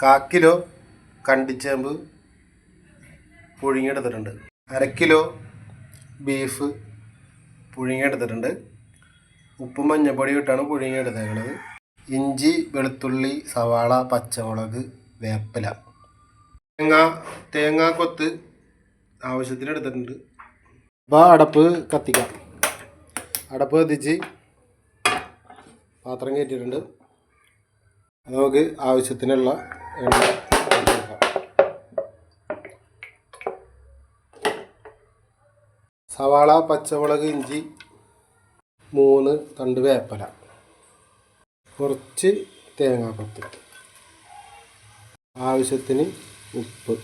കാക്കിലോ കണ്ടിച്ചേമ്പ് പുഴുങ്ങിയെടുത്തിട്ടുണ്ട്. അര kilo beef പുഴുങ്ങിയെടുത്തിട്ടുണ്ട്. ഉപ്പും മഞ്ഞപ്പൊടി ഇട്ടാണ് പുഴുങ്ങിയെടുത്തേക്കുന്നത് ഇഞ്ചി വെളുത്തുള്ളി സവാള പച്ചമുളക് വേപ്പില. തേങ്ങ തേങ്ങ കൊത്ത് ആവശ്യത്തിന് എടുത്തിട്ടുണ്ട് അപ്പോൾ അടപ്പ് കത്തിക്കാം. അടപ്പ് കത്തിച്ച് പാത്രം കയറ്റിയിട്ടുണ്ട്. നമുക്ക് ആവശ്യത്തിനുള്ള സവാള പച്ചമുളക് ഇഞ്ചി മൂന്ന് തണ്ട് വേപ്പല. കുറച്ച് തേങ്ങാപ്പത്ത് ആവശ്യത്തിന് ഉപ്പ്.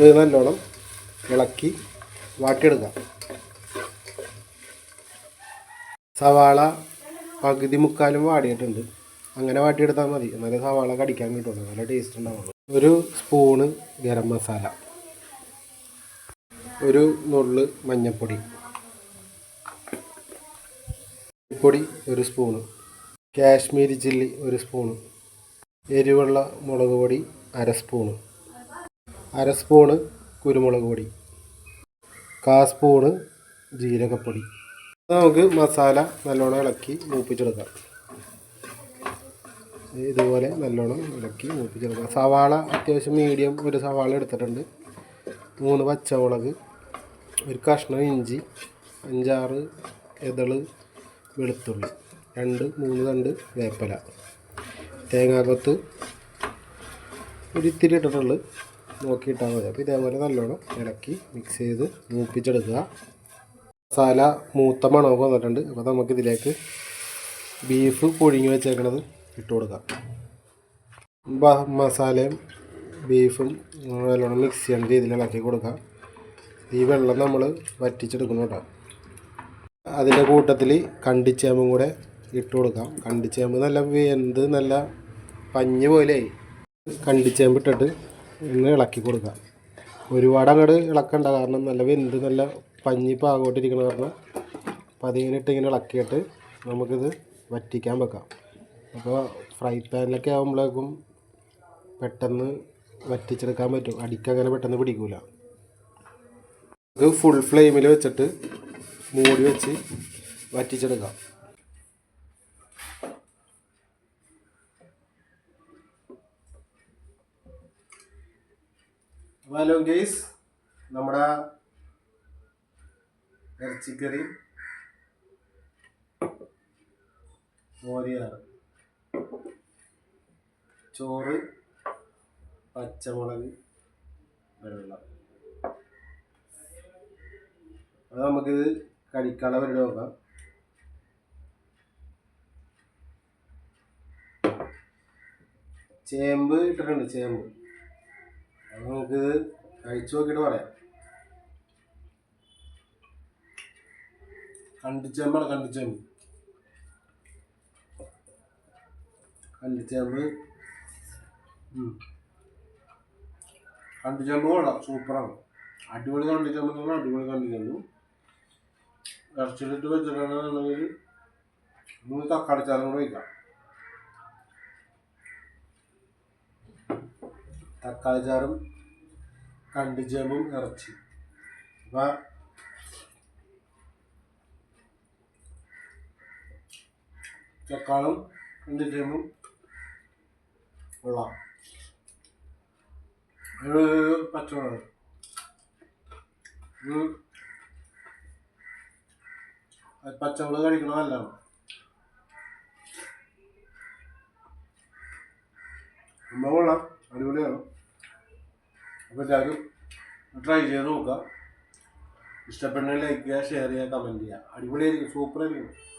ഇത് നല്ലോണം ഇളക്കി വാട്ടിയെടുക്കാം സവാള പകുതി മുക്കാലും വാടിയിട്ടുണ്ട്. അങ്ങനെ വാട്ടി വാട്ടിയെടുത്താൽ മതി. എന്നാലേ സവാള കടിക്കാൻ കിട്ടുള്ളൂ. നല്ല ടേസ്റ്റ് ഉണ്ടാവുള്ളൂ. ഒരു സ്പൂണ് ഗരം മസാല. ഒരു നുള്ള് മഞ്ഞൾപ്പൊടി പൊടി ഒരു സ്പൂണ് കാശ്മീരി ചില്ലി ഒരു സ്പൂണ് എരിവുള്ള മുളക് പൊടി അര സ്പൂണ് അര സ്പൂണ് കുരുമുളക് പൊടി. കാ സ്പൂണ് ജീരകപ്പൊടി. നമുക്ക് മസാല നല്ലോണം ഇളക്കി മൂപ്പിച്ചെടുക്കാം. ഇതുപോലെ നല്ലോണം ഇളക്കി മൂപ്പിച്ചെടുക്കുക. സവാള അത്യാവശ്യം മീഡിയം ഒരു സവാള എടുത്തിട്ടുണ്ട്. മൂന്ന് പച്ചമുളക് ഒരു കഷ്ണം ഇഞ്ചി അഞ്ചാറ് ഇതൾ വെളുത്തുള്ളി രണ്ട് മൂന്ന് തണ്ട് വേപ്പല. തേങ്ങാക്കൊത്ത് ഒരു ഇത്തിരി ഇട്ടിട്ടുള്ളു. നോക്കിയിട്ടാൽ മതി. അപ്പോൾ ഇതേപോലെ നല്ലോണം ഇളക്കി മിക്സ് ചെയ്ത് മൂപ്പിച്ചെടുക്കുക. മസാല മൂത്ത മണമൊക്കെ വന്നിട്ടുണ്ട്. അപ്പോൾ നമുക്കിതിലേക്ക് ബീഫ് പൊഴിഞ്ഞ് വെച്ചേക്കണത്. ഇട്ട് കൊടുക്കാം. മസാലയും ബീഫും നല്ലോണം മിക്സ് ചെയ്യേണ്ട രീതിയിൽ ഇളക്കി കൊടുക്കാം. ഈ വെള്ളം നമ്മൾ വറ്റിച്ചെടുക്കണം കേട്ടോ. അതിന്റെ കൂട്ടത്തിൽ കണ്ടിച്ചേമ്പും കൂടെ ഇട്ട് കൊടുക്കാം. കണ്ടിച്ചേമ്പ് നല്ല വെന്ത് നല്ല പഞ്ഞ് പോലെ കണ്ടിച്ചേമ്പ് ഇട്ടിട്ട് ഒന്ന് ഇളക്കി കൊടുക്കാം. ഒരുപാട് അങ്ങോട്ട് ഇളക്കണ്ട കാരണം നല്ല വെന്ത് നല്ല പഞ്ഞി പാകോട്ടിരിക്കണ കാരണം. അപ്പം അതിങ്ങനെ ഇട്ട് ഇങ്ങനെ ഇളക്കിയിട്ട് നമുക്കിത് വറ്റിക്കാൻ വെക്കാം. അപ്പോൾ ഫ്രൈ പാനിലൊക്കെ ആകുമ്പോഴേക്കും പെട്ടെന്ന് വറ്റിച്ചെടുക്കാൻ പറ്റും. അടിക്ക് അങ്ങനെ പെട്ടെന്ന് പിടിക്കൂല. ഇത് ഫുൾ ഫ്ലെയിമിൽ വെച്ചിട്ട് മൂടി വെച്ച് വറ്റിച്ചെടുക്കാം. ഹലോ ഗെയ്സ് നമ്മുടെ ഇറച്ചിക്കറി മോരിയാണ്. ചോറ് പച്ചമുളക് വെള്ളം അത് നമുക്കിത് കടിക്കാനുള്ള പരിപാടി നോക്കാം. ചേമ്പ് ഇട്ടിട്ടുണ്ട് ചേമ്പ്. അത് നമുക്കിത് കഴിച്ചു നോക്കിയിട്ട് പറയാം. കണ്ടിച്ചേമ്പാണ് കണ്ടിച്ചേമ്പ് കണ്ടിച്ചേമ്പ് ഉം. കണ്ടിച്ചേമ്പ് കൊള്ളാം സൂപ്പറാണ്. അടിപൊളി കണ്ടിച്ചേമ്പ് എന്ന് പറഞ്ഞാൽ അടിപൊളി കണ്ടിച്ചേമ്പ് ഇറച്ചിട്ട് വെച്ചിട്ടുണ്ടെന്നുണ്ടെങ്കിൽ മൂന്ന് തക്കാളി ചാറും കൂടെ വയ്ക്കാം തക്കാളി ചാറും കണ്ടിച്ചേമ്പും ഇറച്ചി. അപ്പം തക്കാളും കണ്ടിച്ചേമ്പും കൊള്ളാം. ഒരു പച്ചമുളക് പച്ചമുളക് കഴിക്കണം നല്ലതാണ് സംഭവം കൊള്ളാം. അടിപൊളിയാണ്. അപ്പോൾ എല്ലാവരും ട്രൈ ചെയ്ത് നോക്കുക. ഇഷ്ടപ്പെടുന്ന ലൈക്ക് ചെയ്യുക ഷെയർ ചെയ്യുക കമന്റ് ചെയ്യുക. അടിപൊളിയായിരിക്കും. സൂപ്പറായിരിക്കും